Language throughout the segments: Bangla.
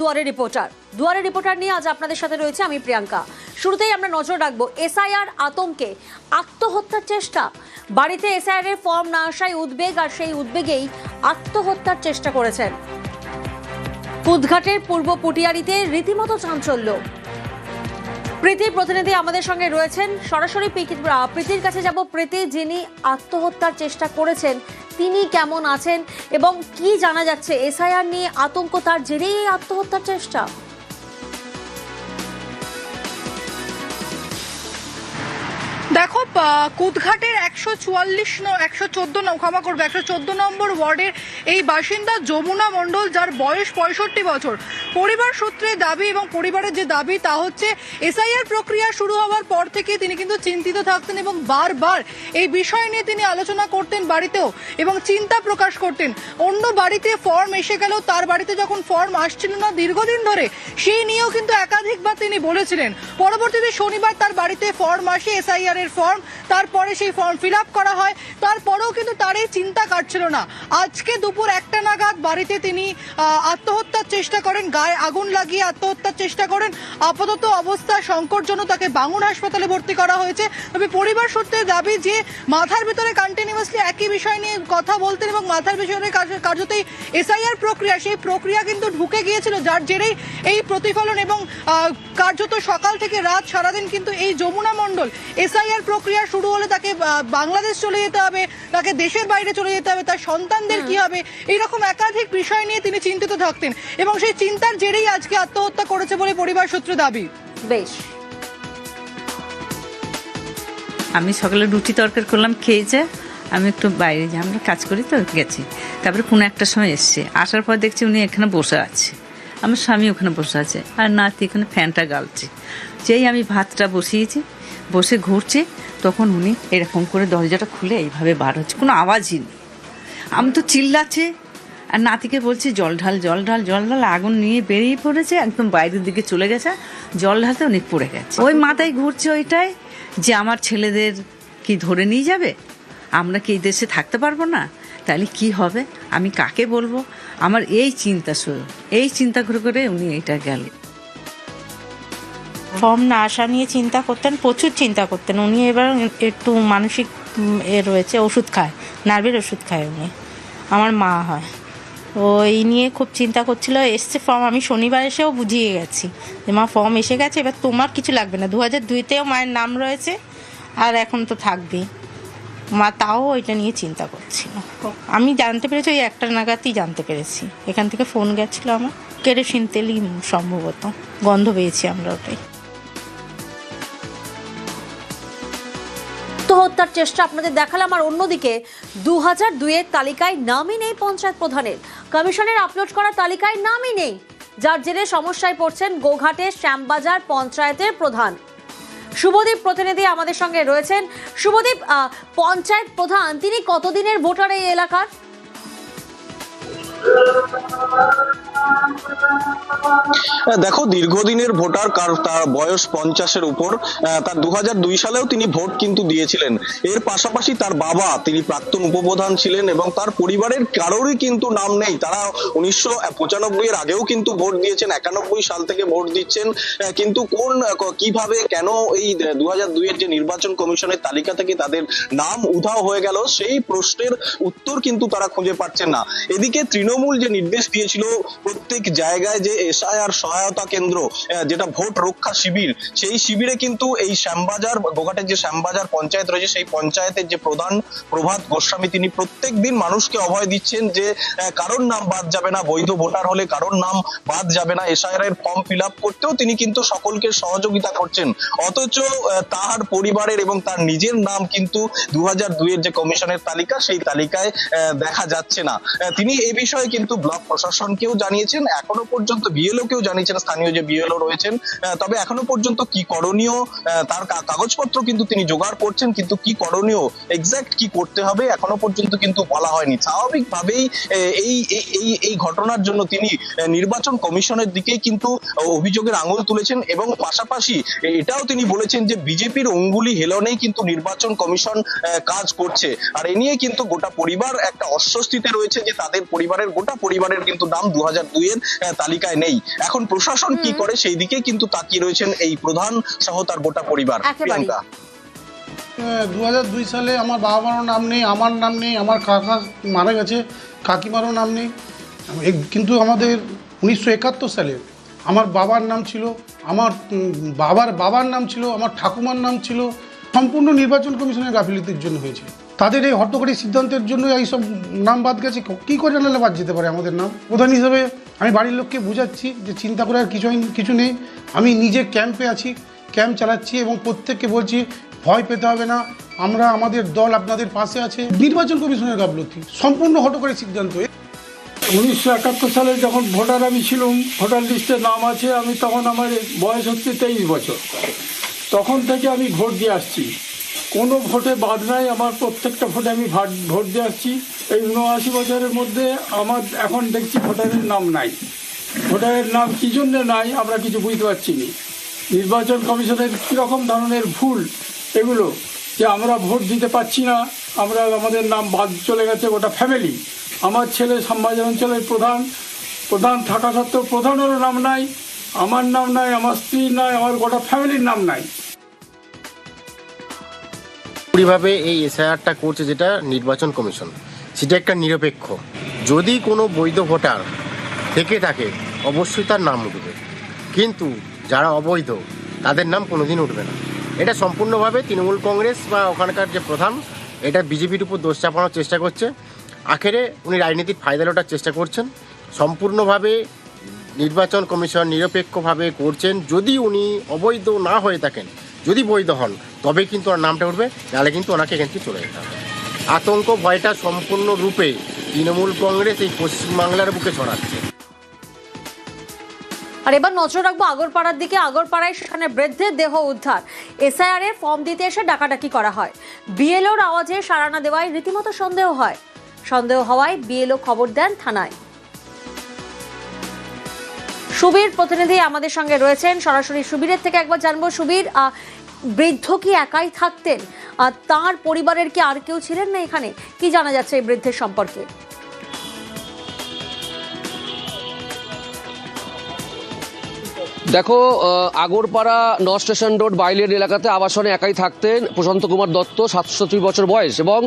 দুয়ারে রিপোর্টার। দুয়ারে রিপোর্টার নিয়ে আজ আপনাদের সাথে রয়েছে আমি প্রিয়াঙ্কা। শুরুতেই আমরা নজর রাখব এসআইআর আতঙ্কে আত্মহত্যার চেষ্টা। বাড়িতে এসআইআর এর ফর্ম না আসায় উদ্বেগ আর সেই উদ্বেগেই আত্মহত্যার চেষ্টা করেছেন। কুদঘাটের পূর্ব পুটিয়ারিতে রীতিমতো চাঞ্চল্য। প্রীতি প্রতিনিধি আমাদের সঙ্গে রয়েছেন। সরাসরি প্রীতির কাছে যাব প্রীতি, যিনি আত্মহত্যার চেষ্টা করেছেন তিনি কেমন আছেন এবং কি জানা যাচ্ছে? এসআইআর নিয়ে আতঙ্ক তার জেরেই আত্মহত্যার চেষ্টা। কুদঘাটের একশো চুয়াল্লিশ একশো চোদ্দ ক্ষমা করবে, একশো চোদ্দ নম্বর ওয়ার্ডের এই বাসিন্দা যমুনা মণ্ডল, যার বয়স পঁয়ষট্টি বছর। পরিবার সূত্রে দাবি এবং পরিবারের যে দাবি, তা হচ্ছে এসআইআর প্রক্রিয়া শুরু হওয়ার পর থেকে তিনি কিন্তু চিন্তিত থাকতেন এবং বারবার এই বিষয় নিয়ে তিনি আলোচনা করতেন বাড়িতেও এবং চিন্তা প্রকাশ করতেন। অন্য বাড়িতে ফর্ম এসে গেল, তার বাড়িতে যখন ফর্ম আসছিল না দীর্ঘদিন ধরে, সেই নিয়েও কিন্তু একাধিকবার তিনি বলেছিলেন। পরবর্তীতে শনিবার তার বাড়িতে ফর্ম আসে, এসআইআর এর ফর্ম তারপরে সেই ফর্ম ফিল করা হয়। তারপরেও কিন্তু তার এই চিন্তা কাটছিল না। আজকে দুপুর একটা নাগাদ বাড়িতে তিনি আত্মহত্যার চেষ্টা করেন, গায়ে আগুন লাগিয়ে আত্মহত্যার চেষ্টা করেন। আপাতত অবস্থা সংকটজনক, তাকে বাঙুর হাসপাতালে ভর্তি করা হয়েছে। তবে পরিবার সূত্রে দাবি যে, মাথার ভিতরে কন্টিনিউয়াসলি একই বিষয় নিয়ে কথা বলতেন এবং মাথার কার্য- কার্যতই এসআইআর প্রক্রিয়া, সেই প্রক্রিয়া কিন্তু ঢুকে গিয়েছিল, যার জেরেই এই প্রতিফলন এবং কার্যত সকাল থেকে রাত সারাদিন কিন্তু এই যমুনা মণ্ডল এসআইআর প্রক্রিয়া শুরু হলে তাকে বাংলাদেশ চলে যেতে হবে তাকে দেশের বাইরে চলে যেতে হবে তার সন্তানদের কি হবে এইরকম একাধিক বিষয় নিয়ে তিনি চিন্তিত থাকতেন এবং সেই চিন্তার জেরেই আজকে আত্মহত্যা করেছে বলে পরিবার সূত্রে দাবি। বেশ। আমি সকালে রুটি তরকারি করলাম খেয়েছে আমি একটু বাইরে যাই আমরা কাজ করি তো গেছি। তারপরে কোনো একটা সময় এসছে আসার পর দেখছি উনি এখানে বসে আছে। আমার স্বামী ওখানে বসে আছে আর নাতি এখানে ফ্যানটা গালছে। যেই আমি ভাতটা বসিয়েছি বসে ঘুরছে তখন উনি এরকম করে দরজাটা খুলে এইভাবে বার হচ্ছে। কোনো আওয়াজই নেই। আমি তো চিল্লাচ্ছে, আর নাতিকে বলছি, জল ঢাল জল ঢাল জল ঢাল, আগুন নিয়ে বেরিয়ে পড়েছে, একদম বাইরের দিকে চলে গেছে, জল ঢালতে অনেক পড়ে গেছে। ওই মাথায় ঘুরছে ওইটাই যে আমার ছেলেদের কি ধরে নিয়ে যাবে? আমরা কি এই দেশে থাকতে পারব না? তাহলে কি হবে? আমি কাকে বলব? আমার এই চিন্তা শুধু, এই চিন্তা করে করে উনি এইটা গেলেন। ফর্ম না আসা নিয়ে চিন্তা করতেন, প্রচুর চিন্তা করতেন। উনি এবার একটু মানসিক এ রয়েছে, ওষুধ খায়, নার্ভের ওষুধ খায় উনি। আমার মা হয়। ও এই নিয়ে খুব চিন্তা করছিল, এসছে ফর্ম আমি শনিবার এসেও বুঝিয়ে গেছি যে মা ফর্ম এসে গেছে, এবার তোমার কিছু লাগবে না। দু হাজার দুইতেও মায়ের নাম রয়েছে, আর এখন তো থাকবেই। মা তাও ওইটা নিয়ে চিন্তা করছিল। আমি জানতে পেরেছি, ওই একটা নাগাদই জানতে পেরেছি। এখান থেকে ফোন গেছিল আমার। কেরোসিন তেলই সম্ভবত, গন্ধ পেয়েছি আমরা ওটাই। আত্মহত্যার চেষ্টা আপনাদের দেখালাম। আর অন্যদিকে দু হাজার দুইয়ের তালিকায় নামই নেই পঞ্চায়েত প্রধানের। কমিশনের আপলোড করা তালিকায় নামই নেই, যার জেরে সমস্যায় পড়ছেন গোঘাটে শ্যামবাজার পঞ্চায়েতের প্রধান। শুভদীপ প্রতিনিধি আমাদের সঙ্গে রয়েছেন। শুভদীপ পঞ্চায়েত প্রধান, তিনি কতদিনের ভোটার এই এলাকার? দেখো, দীর্ঘদিনের ভোটার কার তার বয়স পঞ্চাশের উপর তার দু সালেও তিনি ভোট কিন্তু দিয়েছিলেন। এর পাশাপাশি তার বাবা, তিনি প্রাক্তন উপপ্রধান ছিলেন এবং তার পরিবারের কারোরই কিন্তু নাম নেই। তারা উনিশশো পঁচানব্বই এর আগেও কিন্তু ভোট দিয়েছেন, একানব্বই সাল থেকে ভোট দিচ্ছেন। কিন্তু কোন কীভাবে, কেন এই দু হাজার দুইয়ের যে নির্বাচন কমিশনের তালিকা থেকে তাদের নাম উধাও হয়ে গেল, সেই প্রশ্নের উত্তর কিন্তু তারা খুঁজে পাচ্ছেন না। এদিকে তৃণমূল যে নির্দেশ দিয়েছিল প্রত্যেক জায়গায় যে এসআইআর সহায়তা কেন্দ্র যেটা ভোট রক্ষা শিবির সেই শিবিরে কিন্তু এই শ্যামবাজার গোঘাটের যে শ্যামবাজার পঞ্চায়েত রয়েছে সেই পঞ্চায়েতের যে প্রধান প্রভাত গোস্বামী তিনি প্রত্যেক দিন মানুষকে অভয় দিচ্ছেন যে কারোর নাম বাদ যাবে না বৈধ ভোটার হলে কারোর নাম বাদ যাবে না এসআইআর এর ফর্ম ফিল আপ করতেও তিনি কিন্তু সকলকে সহযোগিতা করছেন। অথচ আহ, তার পরিবারের এবং তার নিজের নাম কিন্তু দু হাজার দুইয়ের যে কমিশনের তালিকা সেই তালিকায় দেখা যাচ্ছে না। তিনি এই বিষয়ে কিন্তু ব্লক প্রশাসনকেও জানিয়েছেন, এখনও পর্যন্ত বিএলও কেও জানিয়েছেন, স্থানীয় যে বিএলও রয়েছেন তবে এখনও পর্যন্ত কি করণীয় তার কাগজপত্র কিন্তু তিনি জোগাড় করছেন, কিন্তু কি করণীয় এক্সাক্ট কি করতে হবে, এখনও পর্যন্ত কিন্তু বলা হয়নি। স্বাভাবিকভাবেই এই এই- এই ঘটনার জন্য তিনি নির্বাচন কমিশনের দিকেই কিন্তু অভিযোগের আঙুল তুলেছেন এবং পাশাপাশি এটাও তিনি বলেছেন যে বিজেপির অঙ্গুলি হেলনেই কিন্তু নির্বাচন কমিশন কাজ করছে। আর এ নিয়ে কিন্তু গোটা পরিবার একটা অস্বস্তিতে রয়েছে যে তাদের পরিবারের গোটা পরিবারের কিন্তু নাম দু হাজার দুইয়ের তালিকায় নেই। এখন প্রশাসন কি করে সেই দিকে কিন্তু তাকিয়ে রয়েছেন এই প্রধান সহ তার গোটা পরিবার। প্রিয়াঙ্কা। দু হাজার দুই সালে আমার বাবা মারও নাম নেই আমার নাম নেই আমার কাকা মারা গেছে কাকিমারও নাম নেই। কিন্তু আমাদের উনিশশো একাত্তর সালে আমার বাবার নাম ছিল আমার বাবার বাবার নাম ছিল আমার ঠাকুমার নাম ছিল সম্পূর্ণ নির্বাচন কমিশনের গাফিলতির জন্য হয়েছে। তাদের এই হট্টকারী সিদ্ধান্তের জন্য এইসব নাম বাদ গেছে। কী করে নাহলে বাদ যেতে পারে আমাদের নাম? প্রধান হিসেবে আমি বাড়ির লোককে বোঝাচ্ছি যে চিন্তা করার কিছুই কিছু নেই। আমি নিজে ক্যাম্পে আছি, ক্যাম্প চালাচ্ছি এবং প্রত্যেককে বলছি, ভয় পেতে হবে না। আমরা আমাদের দল আপনাদের পাশে আছে। নির্বাচন কমিশনের গাফলতি, সম্পূর্ণ হটকারী সিদ্ধান্ত। উনিশশো একাত্তর সালে যখন ভোটার আমি ছিলাম, ভোটার লিস্টে নাম আছে, আমি তখন আমার বয়স হচ্ছে তেইশ বছর। তখন থেকে আমি ভোট দিয়ে আসছি। কোনো ভোটে বাদ নাই, আমার প্রত্যেকটা ভোটে আমি ভাট- দিয়ে আসছি। এই উনআশি বছরের মধ্যে আমার এখন দেখছি ভোটারের নাম নাই। ভোটারের নাম কী জন্য নাই, আমরা কিছু বুঝতে পারছি না। নির্বাচন কমিশনের কীরকম ধরনের ভুল এগুলো, যে আমরা ভোট দিতে পারছি না, আমরা আমাদের নাম বাদ চলে গেছে, গোটা ফ্যামিলি। আমার ছেলে শ্যামবাজার অঞ্চলের প্রধান প্রধান থাকা সত্ত্বেও প্রধানেরও নাম নাই, আমার নাম নাই, আমার স্ত্রীর নাই, আমার গোটা ফ্যামিলির নাম নাই। পুরোপুরিভাবে এই এসআইআরটা করছে যেটা নির্বাচন কমিশন, সেটা একটা নিরপেক্ষ। যদি কোনো বৈধ ভোটার থেকে থাকে, অবশ্যই তার নাম উঠবে। কিন্তু যারা অবৈধ, তাদের নাম কোনোদিন উঠবে না। এটা সম্পূর্ণভাবে তৃণমূল কংগ্রেস বা ওখানকার যে প্রধান, এটা বিজেপির উপর দোষ চাপানোর চেষ্টা করছে। আখেরে উনি রাজনীতির ফায়দা লোটার চেষ্টা করছেন। সম্পূর্ণভাবে নির্বাচন কমিশন নিরপেক্ষভাবে করছেন। যদি উনি অবৈধ না হয়ে থাকেন যদি বৈধ হন তবে কিন্তু ওনার নামটা উঠবে, নাহলে কিন্তু ওনাকে এখান থেকে চলে যেতে হবে। আতঙ্ক ভয়টা সম্পূর্ণরূপে তৃণমূল কংগ্রেস এই পশ্চিমবাংলার বুকে ছড়াচ্ছে। আর এবার নজর রাখব আগরপাড়ার দিকে। আগরপাড়ায় সেখানে বৃদ্ধের দেহ উদ্ধার। এসআইআর এর ফর্ম দিতে এসে ডাকাডাকি করা হয়। বিএলওর আওয়াজে সাড়া না দেওয়ায় রীতিমতো সন্দেহ হয়। সন্দেহ হওয়ায় বিএলও খবর দেন থানায়। সুবীর প্রতিনিধি আমাদের সঙ্গে রয়েছেন। সরাসরি সুবীরের থেকে একবার জানব, সুবীর বৃদ্ধ কি একাই থাকতেন? আর তার পরিবারের কি আর কেউ ছিলেন না এখানে? কি জানা যাচ্ছে এই বৃদ্ধের সম্পর্কে? দেখো আগরপাড়া ন স্টেশন রোড বাইলের এলাকাতে আবাসনে একাই থাকতেন প্রশান্ত কুমার দত্ত, সাতষট্টি বছর বয়স এবং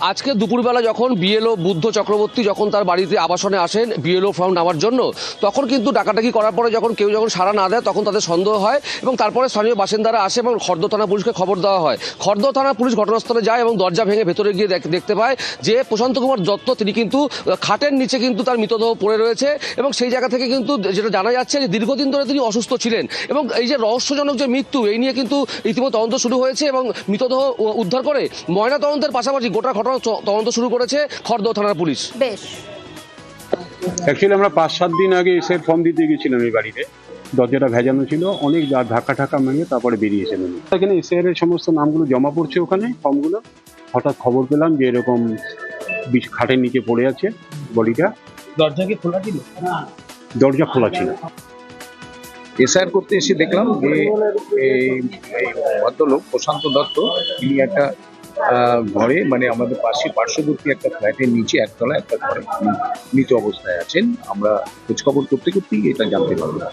আজকে দুপুরবেলা যখন বিএলও বুদ্ধ চক্রবর্তী যখন তার বাড়িতে আবাসনে আসেন, বিএলও ফর্ম নেওয়ার জন্য, তখন কিন্তু ডাকাডাকি করার পরে যখন কেউ যখন সাড়া না দেয়, তখন তাদের সন্দেহ হয় এবং তারপরে স্থানীয় বাসিন্দারা আসে এবং খর্দ থানা পুলিশকে খবর দেওয়া হয়। খর্দ থানা পুলিশ ঘটনাস্থলে যায় এবং দরজা ভেঙে ভেতরে গিয়ে দেখ- দেখতে পায় যে প্রশান্ত কুমার দত্ত, তিনি কিন্তু খাটের নিচে কিন্তু তার মৃতদেহ পড়ে রয়েছে এবং সেই জায়গা থেকে কিন্তু যেটা জানা যাচ্ছে যে দীর্ঘদিন ধরে তিনি অসুস্থ ছিলেন। এবং এই যে রহস্যজনক যে মৃত্যু এই নিয়ে কিন্তু ইতিমধ্যে তদন্ত শুরু হয়েছে এবং মৃতদেহ উদ্ধার করে ময়না তদন্তের পাশাপাশি গোটা ঘটনা তদন্ত শুরু করেছে খর্দ থানার পুলিশ। বেশ। অ্যাকচুয়ালি আমরা পাঁচ সাত দিন আগে এসে ফর্ম দিতে গেছিলাম এই বাড়িতে। দরজাটা ভেজানো ছিল অনেক ধাক্কা ঠাক্কা ভেঙে তারপরে বেরিয়েছেন উনি এখানে এসআইআর এর সমস্ত নামগুলো জমা পড়ছে ওখানে ফর্মগুলো হঠাৎ খবর পেলাম যে এরকম বিষ খাটের নিচে পড়ে আছে বডিটা। দরজা কি খোলা ছিল? দরজা খোলা ছিল। এসআর করতে এসে দেখলাম যে এই ভদ্রলোক প্রশান্ত দত্ত, তিনি একটা ঘরে মানে আমাদের পাশে, পার্শ্ববর্তী একটা ফ্ল্যাটের নিচে একতলা একটা ঘরে মৃত অবস্থায় আছেন। আমরা খোঁজখবর করতে করতেই এটা জানতে পারলাম।